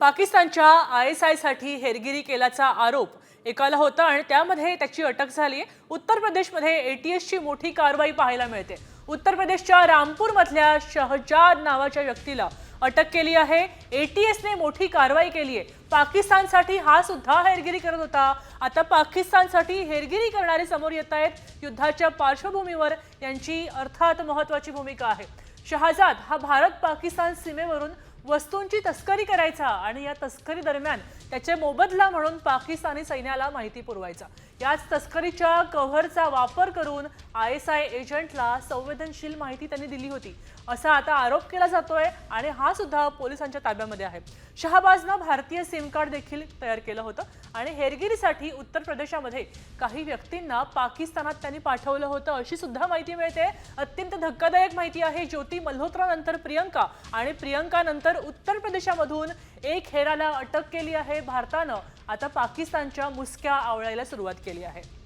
पाकिस्तानच्या I S आयसाठी हेरगिरी केल्याचा आरोप एकाला होता आणि त्यामध्ये त्याची अटक झाली. उत्तर प्रदेशमध्ये एटीएसची मोठी कारवाई पाहायला मिळते. उत्तर प्रदेशच्या रामपूरमधल्या शहजाद नावाच्या व्यक्तीला अटक केली आहे. एटीएसने मोठी कारवाई केली आहे. पाकिस्तानसाठी हा सुद्धा हेरगिरी करत होता. आता पाकिस्तानसाठी हेरगिरी करणारे समोर येत आहेत. युद्धाच्या पार्श्वभूमीवर यांची अर्थात महत्वाची भूमिका आहे. शहाजाद हा भारत पाकिस्तान सीमेवरून वस्तूंची तस्करी करायचा आणि या तस्करी दरम्यान त्याचे मोबदला म्हणून पाकिस्तानी सैन्याला माहिती पुरवायचा. याच तस्करीच्या कव्हरचा वापर करून आय एस आय एजंटला संवेदनशील माहिती त्यांनी दिली होती. असा आता आरोप केला जातोय आणि हा सुद्धा पोलिसांच्या ताब्यामध्ये आहे. शहाबाजनं भारतीय सिम कार्ड देखील तयार केलं होतं आणि हेरगिरीसाठी उत्तर प्रदेशामध्ये काही व्यक्तींना पाकिस्तानात त्यांनी पाठवलं होतं अशी सुद्धा माहिती मिळते. अत्यंत धक्कादायक माहिती आहे ज्योती मल्होत्रा नंतर प्रियंका आणि प्रियंका नंतर उत्तर प्रदेशामधून एक हेराला अटक केली आहे. भारतानं आता पाकिस्तानच्या मुसक्या आवळायला सुरुवात केली आहे.